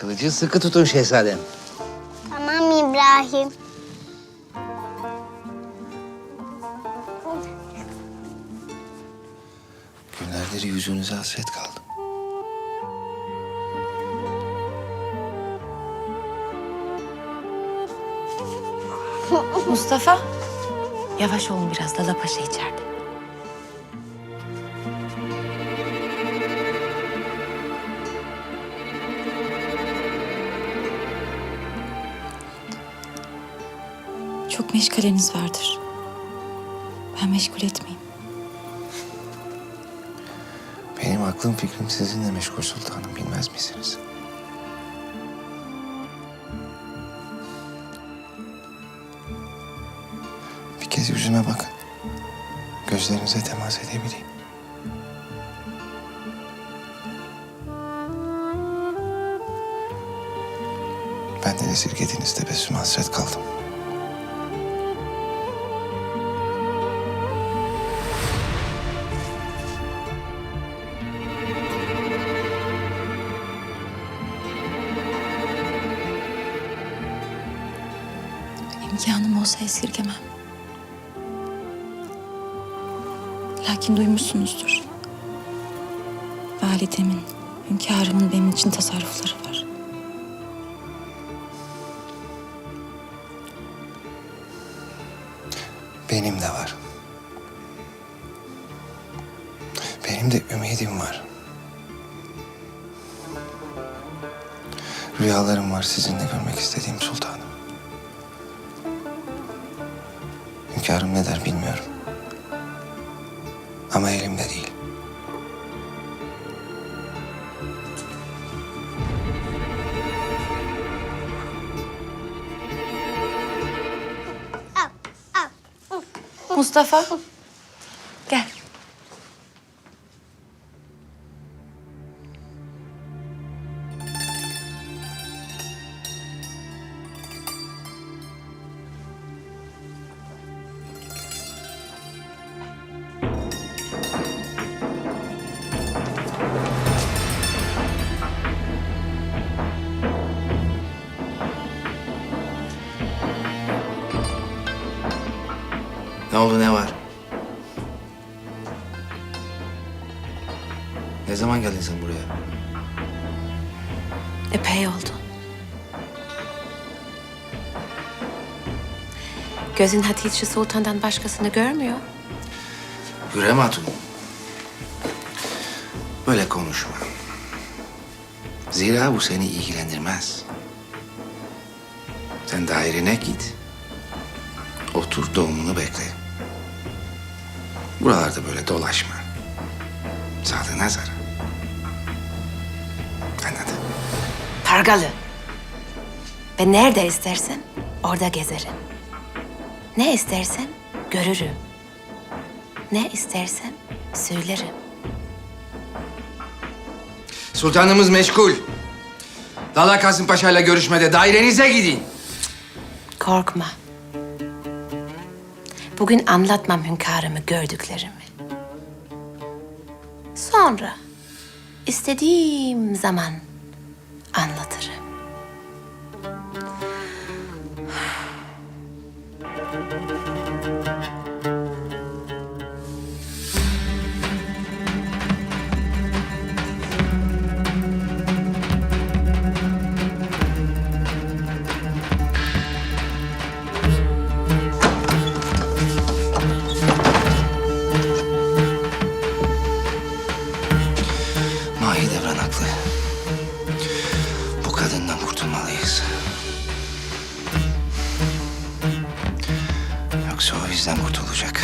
kılıcı sıkı tutun şehzadem. Tamam İbrahim. Günlerdir yüzünüze hasret kaldım. Mustafa. Yavaş olun biraz. Lala Paşa içeride. Çok meşgaleniz vardır. Ben meşgul etmeyeyim. Benim aklım fikrim sizinle meşgul sultanım bilmez misiniz? Bir kez yüzüme bakın. Gözlerinize temas edebileyim. Benden esirgediğiniz tebessüme hasret kaldım. İmkanım olsa esirgemem. Lakin duymuşsunuzdur. Validemin, hünkârımın benim için tasarrufları var. Benim de var. Benim de ümidim var. Rüyalarım var sizinle görmek istediğim sultanım. Hünkârım ne der bilmiyorum. Ama elimde değil. Mustafa. Ne oldu ne var? Ne zaman geldin sen buraya? Epey oldu. Gözün Hatice Sultan'dan başkasını görmüyor. Hürrem Hatun. Böyle konuşma. Zira bu seni ilgilendirmez. Sen dairene git. Otur doğumunu bekle. Buralarda böyle dolaşma. Sağlığına zarar. Anladın? Pargalı. Ben nerede istersem orada gezerim. Ne istersem görürüm. Ne istersem söylerim. Sultanımız meşgul. Lala Kasım Paşa ile görüşmede dairenize gidin. Korkma. Bugün anlatmam hünkârımı gördüklerimi. Sonra istediğim zaman anlatırım. Yoksa o bizden kurtulacak.